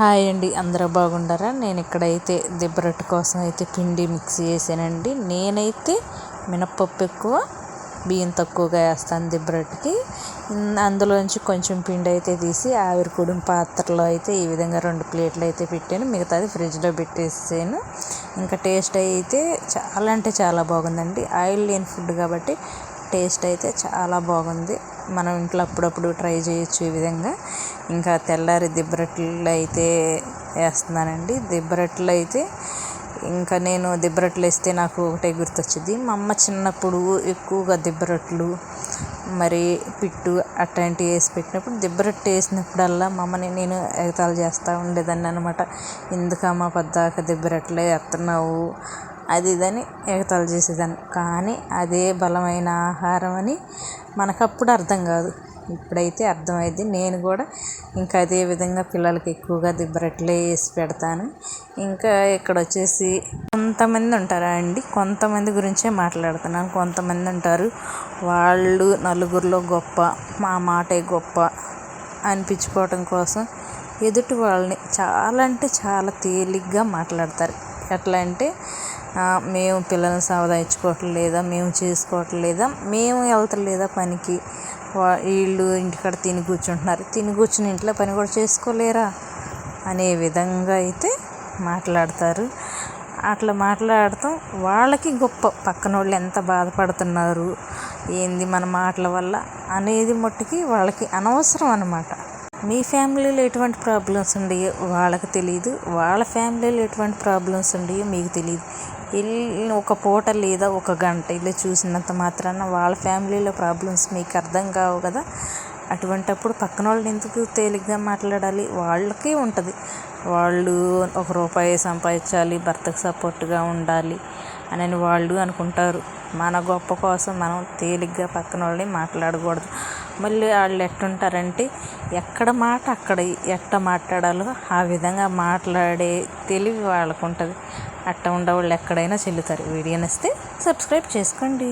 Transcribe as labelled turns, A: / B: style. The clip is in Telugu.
A: హాయ్ అండి అందరూ బాగుండారా? నేను ఇక్కడైతే దిబ్బరొట్టు కోసం అయితే పిండి మిక్స్ చేశానండి. నేనైతే మినప్పప్పు ఎక్కువ బియ్యం తక్కువగా వేస్తాను దిబ్బరొట్టుకి అందులోంచి కొంచెం పిండి అయితే తీసి ఆవిరి కుడిం పాత్రలో అయితే ఈ విధంగా రెండు ప్లేట్లు అయితే పెట్టాను. మిగతాది ఫ్రిడ్జ్లో పెట్టేసాను ఇంకా టేస్ట్ అయితే చాలా అంటే చాలా బాగుందండి. ఆయిల్ లేని ఫుడ్ కాబట్టి టేస్ట్ అయితే చాలా బాగుంది. మనం ఇంట్లో అప్పుడప్పుడు ట్రై చేయొచ్చు ఈ విధంగా. ఇంకా తెల్లారి దిబ్బరొట్లు అయితే వేస్తున్నానండి. దిబ్బరొట్లు అయితే ఇంకా నేను దిబ్బరొట్లు వేస్తే నాకు ఒకటే గుర్తొచ్చింది. మా అమ్మ చిన్నప్పుడు ఎక్కువగా దిబ్బరొట్లు మరి పిట్టు అట్లాంటివి వేసి పెట్టినప్పుడు దిబ్బరొట్టు వేసినప్పుడల్లా మా అమ్మని నేను ఎగతాళి చేస్తూ ఉండేదాన్ని అనమాట ఎందుకమ్మా పద్దాక దిబ్బరొట్లే వేస్తున్నావు? అది ఇదని ఎగతాళి చేసేదాన్ని. కానీ అదే బలమైన ఆహారం అని మనకు అప్పుడు అర్థం కాదు. ఇప్పుడైతే అర్థమైంది. నేను కూడా ఇంకా అదే విధంగా పిల్లలకి ఎక్కువగా దిబ్బరొట్లే వేసి పెడతాను. ఇంకా ఇక్కడ వచ్చేసి కొంతమంది ఉంటారా అండి? కొంతమంది గురించే మాట్లాడుతున్నాను. కొంతమంది ఉంటారు. వాళ్ళు నలుగురిలో గొప్ప మా మాటే గొప్ప అనిపించుకోవటం కోసం ఎదుటి వాళ్ళని చాలా అంటే చాలా తేలిగ్గా మాట్లాడతారు. ఎట్లా అంటే మేము పిల్లల్ని సంపాదించుకోవట్లేదా మేము చేసుకోవట్లేదా మేము వెళ్తలేదా పనికి? వీళ్ళు ఇంటికాడ తిని కూర్చుంటున్నారు. తిని కూర్చుని ఇంట్లో పని కూడా చేసుకోలేరా? అనే విధంగా అయితే మాట్లాడతారు. అట్లా మాట్లాడటం వాళ్ళకి గొప్ప. పక్కన వాళ్ళు ఎంత బాధపడుతున్నారు ఏంది మన మాటల వల్ల అనేది మట్టుకి వాళ్ళకి అనవసరం అన్నమాట. మీ ఫ్యామిలీలో ఎటువంటి ప్రాబ్లమ్స్ ఉండయో వాళ్ళకి తెలియదు వాళ్ళ ఫ్యామిలీలో ఎటువంటి ప్రాబ్లమ్స్ ఉండయో మీకు తెలియదు వీళ్ళు ఒక పూట లేదా ఒక గంట ఇలా చూసినంత మాత్రాన వాళ్ళ ఫ్యామిలీలో ప్రాబ్లమ్స్ మీకు అర్థం కావు కదా. అటువంటప్పుడు పక్కన వాళ్ళని ఎందుకు తేలిగ్గా మాట్లాడాలి? వాళ్ళకి ఉంటుంది. వాళ్ళు ఒక రూపాయి సంపాదించాలి భర్తకు సపోర్ట్గా ఉండాలి అని వాళ్ళు అనుకుంటారు. మన గొప్ప కోసం మనం తేలిగ్గా పక్కన వాళ్ళని మాట్లాడకూడదు. మళ్ళీ వాళ్ళు ఎట్టుంటారంటే ఎక్కడ మాట అక్కడ ఎట్ట మాట్లాడాలో ఆ విధంగా మాట్లాడే తెలివి వాళ్ళకు ఉంటుంది అట్ట ఉండేవాళ్ళు ఎక్కడైనా చెల్లుతారు. వీడియో నచ్చితే సబ్స్క్రైబ్ చేసుకోండి.